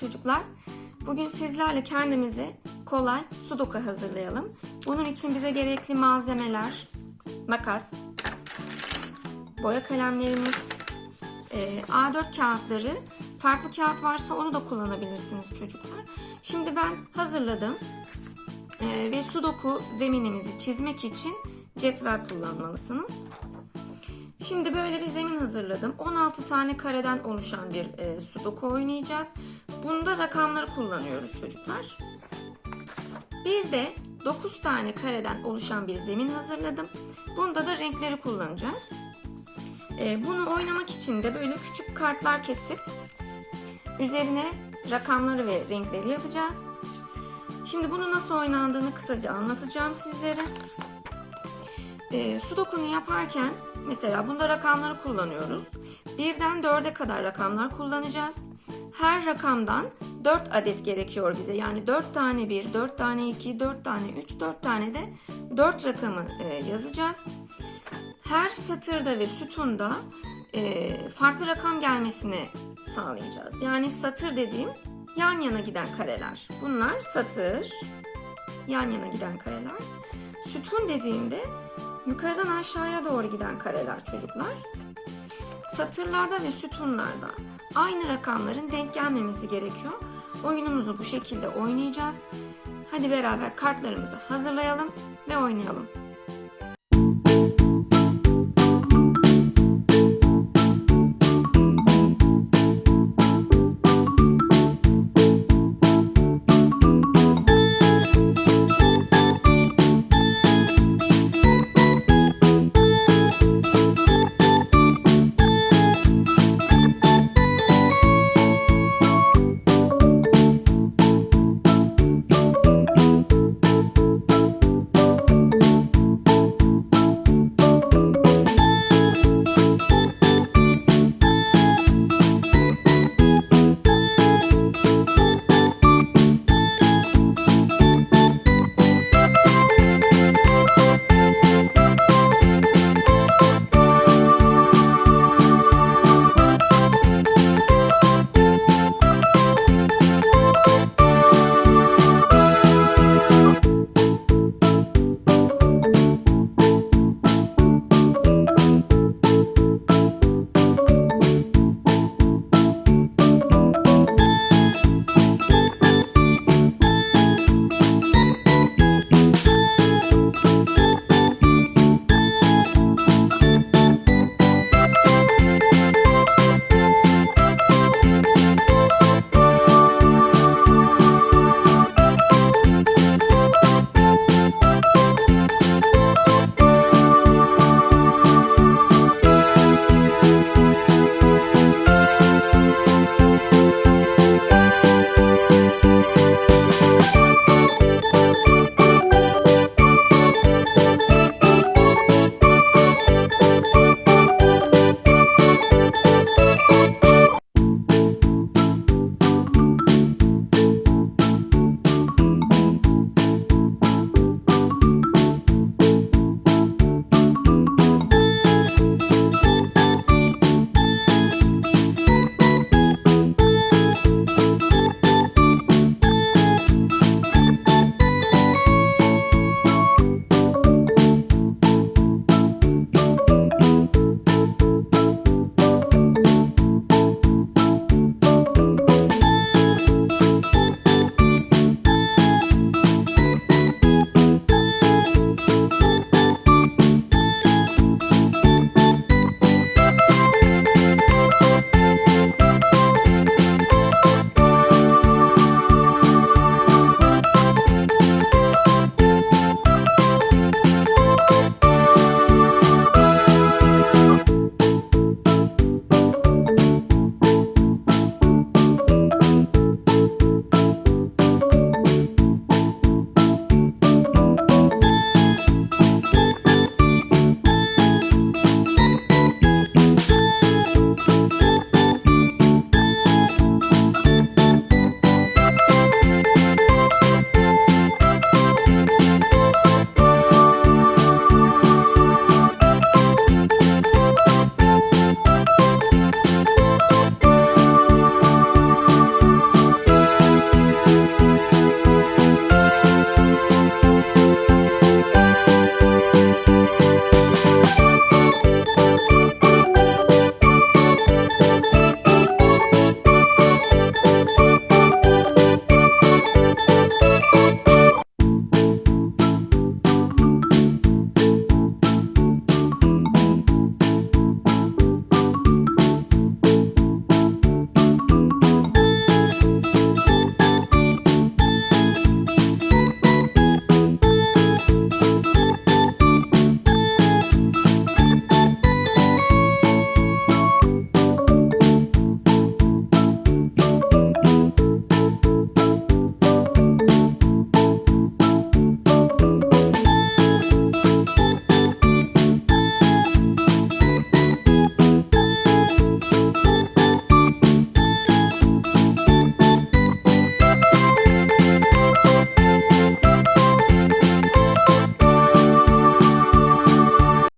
Çocuklar. Bugün sizlerle kendimize kolay sudoku hazırlayalım. Bunun için bize gerekli malzemeler, makas, boya kalemlerimiz, e, A4 kağıtları, farklı kağıt varsa onu da kullanabilirsiniz çocuklar. Şimdi ben hazırladım E, ve sudoku zeminimizi çizmek için cetvel kullanmalısınız. Şimdi böyle bir zemin hazırladım. 16 tane kareden oluşan bir e, sudoku oynayacağız. Bunda rakamları kullanıyoruz çocuklar. Bir de 9 tane kareden oluşan bir zemin hazırladım. Bunda da renkleri kullanacağız. E, bunu oynamak için de böyle küçük kartlar kesip üzerine rakamları ve renkleri yapacağız. Şimdi bunu nasıl oynandığını kısaca anlatacağım sizlere. E, sudokunu yaparken mesela bunda rakamları kullanıyoruz. Birden 4'e kadar rakamlar kullanacağız. Her rakamdan 4 adet gerekiyor bize. Yani 4 tane 1, 4 tane 2, 4 tane 3, 4 tane de 4 rakamı e, yazacağız. Her satırda ve sütunda e, farklı rakam gelmesini sağlayacağız. Yani satır dediğim yan yana giden kareler. Bunlar satır, yan yana giden kareler. Sütun dediğimde yukarıdan aşağıya doğru giden kareler çocuklar. Satırlarda ve sütunlarda aynı rakamların denk gelmemesi gerekiyor. Oyunumuzu bu şekilde oynayacağız. Hadi beraber kartlarımızı hazırlayalım ve oynayalım.